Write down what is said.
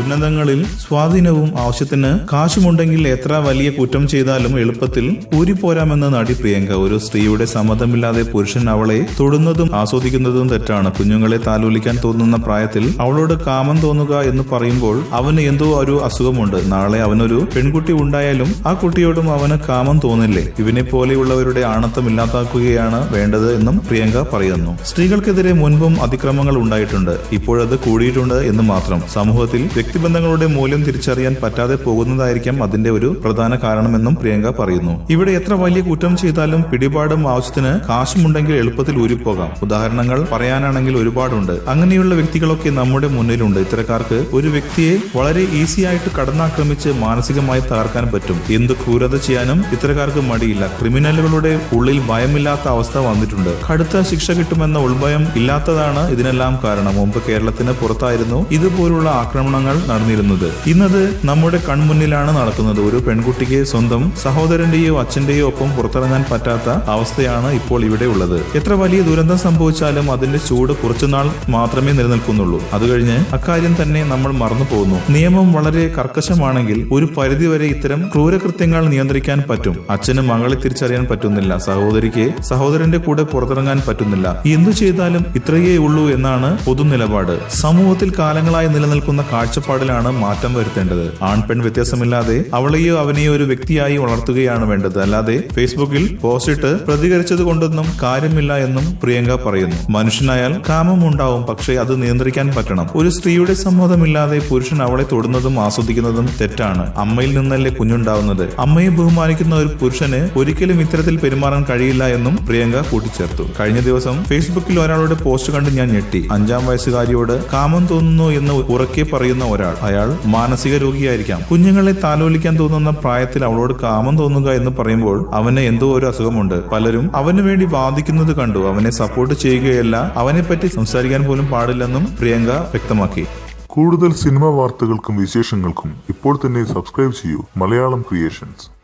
ഉന്നതങ്ങളിൽ സ്വാധീനവും ആവശ്യത്തിന് കാശുമുണ്ടെങ്കിൽ എത്ര വലിയ കുറ്റം ചെയ്താലും എളുപ്പത്തിൽ ഊരിപ്പോരാമെന്ന നടി പ്രിയങ്ക. ഒരു സ്ത്രീയുടെ സമ്മതമില്ലാതെ പുരുഷൻ അവളെ തൊടുന്നതും ആസ്വദിക്കുന്നതും തെറ്റാണ്. കുഞ്ഞുങ്ങളെ താലോലിക്കാൻ തോന്നുന്ന പ്രായത്തിൽ അവളോട് കാമം തോന്നുക എന്ന് പറയുമ്പോൾ അവന് എന്തോ ഒരു അസുഖമുണ്ട്. നാളെ അവനൊരു പെൺകുട്ടി ഉണ്ടായാലും ആ കുട്ടിയോടും അവന് കാമം തോന്നില്ലേ? ഇവനെ പോലെയുള്ളവരുടെ ആണത്തം ഇല്ലാതാക്കുകയാണ് വേണ്ടത് എന്നും പ്രിയങ്ക പറയുന്നു. സ്ത്രീകൾക്കെതിരെ മുൻപും അതിക്രമങ്ങൾ ഉണ്ടായിട്ടുണ്ട്. ഇപ്പോഴത് കൂടിയിട്ടുണ്ട് എന്ന് മാത്രം. സമൂഹത്തിൽ വ്യക്തിബന്ധങ്ങളുടെ മൂല്യം തിരിച്ചറിയാൻ പറ്റാതെ പോകുന്നതായിരിക്കാം അതിന്റെ ഒരു പ്രധാന കാരണമെന്നും പ്രിയങ്ക പറയുന്നു. ഇവിടെ എത്ര വലിയ കുറ്റം ചെയ്താലും പിടിപാടും ആവശ്യത്തിന് കാശുമുണ്ടെങ്കിൽ എളുപ്പത്തിൽ ഊരിപ്പോകാം. ഉദാഹരണങ്ങൾ പറയാനാണെങ്കിൽ ഒരുപാടുണ്ട്. അങ്ങനെയുള്ള വ്യക്തികളൊക്കെ നമ്മുടെ മുന്നിലുണ്ട്. ഇത്തരക്കാർക്ക് ഒരു വ്യക്തിയെ വളരെ ഈസി ആയിട്ട് കടന്നാക്രമിച്ച് മാനസികമായി തകർക്കാൻ പറ്റും. എന്ത് ക്രൂരത ചെയ്യാനും ഇത്തരക്കാർക്ക് മടിയില്ല. ക്രിമിനലുകളുടെ ഉള്ളിൽ ഭയമില്ലാത്ത അവസ്ഥ വന്നിട്ടുണ്ട്. കടുത്ത ശിക്ഷ കിട്ടുമെന്ന ഉൾഭയം ഇല്ലാത്തതാണ് ഇതിനെല്ലാം കാരണം. മുമ്പ് കേരളത്തിന് പുറത്തായിരുന്നു ഇതുപോലുള്ള ആക്രമണങ്ങൾ നടന്നിരുന്നത്. ഇന്നത് നമ്മുടെ കൺമുന്നിലാണ് നടക്കുന്നത്. ഒരു പെൺകുട്ടിക്ക് സ്വന്തം സഹോദരന്റെയോ അച്ഛന്റെയോ ഒപ്പം പുറത്തിറങ്ങാൻ പറ്റാത്ത അവസ്ഥയാണ് ഇപ്പോൾ ഇവിടെ ഉള്ളത്. എത്ര വലിയ ദുരന്തം സംഭവിച്ചാലും അതിന്റെ ചൂട് കുറച്ചുനാൾ മാത്രമേ നിലനിൽക്കുന്നുള്ളൂ. അത് കഴിഞ്ഞ് അക്കാര്യം തന്നെ നമ്മൾ മറന്നു പോകുന്നു നിയമം വളരെ കർക്കശമാണെങ്കിൽ ഒരു പരിധിവരെ ഇത്തരം ക്രൂരകൃത്യങ്ങൾ നിയന്ത്രിക്കാൻ പറ്റും. അച്ഛന് മകളെ തിരിച്ചറിയാൻ പറ്റുന്നില്ല. സഹോദരിക്ക് സഹോദരന്റെ കൂടെ പുറത്തിറങ്ങാൻ പറ്റുന്നില്ല. എന്തു ചെയ്താലും ഇത്രയേ ഉള്ളൂ എന്നാണ് പൊതുനിലപാട്. സമൂഹത്തിൽ കാലങ്ങളായി നിലനിൽക്കുന്ന കാഴ്ചപ്പാടിലാണ് മാറ്റം വരുത്തേണ്ടത്. ആൺപെൺ വ്യത്യാസമില്ലാതെ അവളെയോ അവനെയോ ഒരു വ്യക്തിയായി വളർത്തുകയാണ് വേണ്ടത്. അല്ലാതെ ഫേസ്ബുക്കിൽ പോസ്റ്റ് പോസ്റ്റിട്ട് പ്രതികരിച്ചത് കൊണ്ടൊന്നും കാര്യമില്ല എന്നും പ്രിയങ്ക പറയുന്നു. മനുഷ്യനായാൽ കാമം ഉണ്ടാവും പക്ഷേ അത് നിയന്ത്രിക്കാൻ പറ്റണം. ഒരു സ്ത്രീയുടെ സമ്മതമില്ലാതെ പുരുഷൻ അവളെ തൊടുന്നതും ആസ്വദിക്കുന്നതും തെറ്റാണ്. അമ്മയിൽ നിന്നല്ലേ കുഞ്ഞുണ്ടാവുന്നത്? അമ്മയെ ബഹുമാനിക്കുന്ന ഒരു പുരുഷന് ഒരിക്കലും ഇത്തരത്തിൽ പെരുമാറാൻ കഴിയില്ല എന്നും പ്രിയങ്ക കൂട്ടിച്ചേർത്തു. കഴിഞ്ഞ ദിവസം ഫേസ്ബുക്കിൽ ഒരാളുടെ പോസ്റ്റ് കണ്ട് ഞാൻ ഞെട്ടി. അഞ്ചാം വയസ്സുകാരിയോട് കാമം തോന്നുന്നു എന്ന് ഉറക്കെ പറയുന്ന ഒരാൾ. അയാൾ മാനസിക രോഗിയായിരിക്കാം. കുഞ്ഞുങ്ങളെ താലോലിക്കാൻ തോന്നുന്ന പ്രായത്തിൽ അവളോട് കാമം തോന്നുക എന്ന് പറയുമ്പോൾ അവന് എന്തോ ഒരു അസുഖമുണ്ട്. പലരും അവന് വേണ്ടി വാദിക്കുന്നത് കണ്ടു. അവനെ സപ്പോർട്ട് ചെയ്യുകയല്ല അവനെ പറ്റി സംസാരിക്കാൻ പോലും പാടില്ലെന്നും പ്രിയങ്ക വ്യക്തമാക്കി. കൂടുതൽ സിനിമ വാർത്തകൾക്കും വിശേഷങ്ങൾക്കും ഇപ്പോൾ തന്നെ സബ്സ്ക്രൈബ് ചെയ്യൂ. മലയാളം ക്രിയേഷൻസ്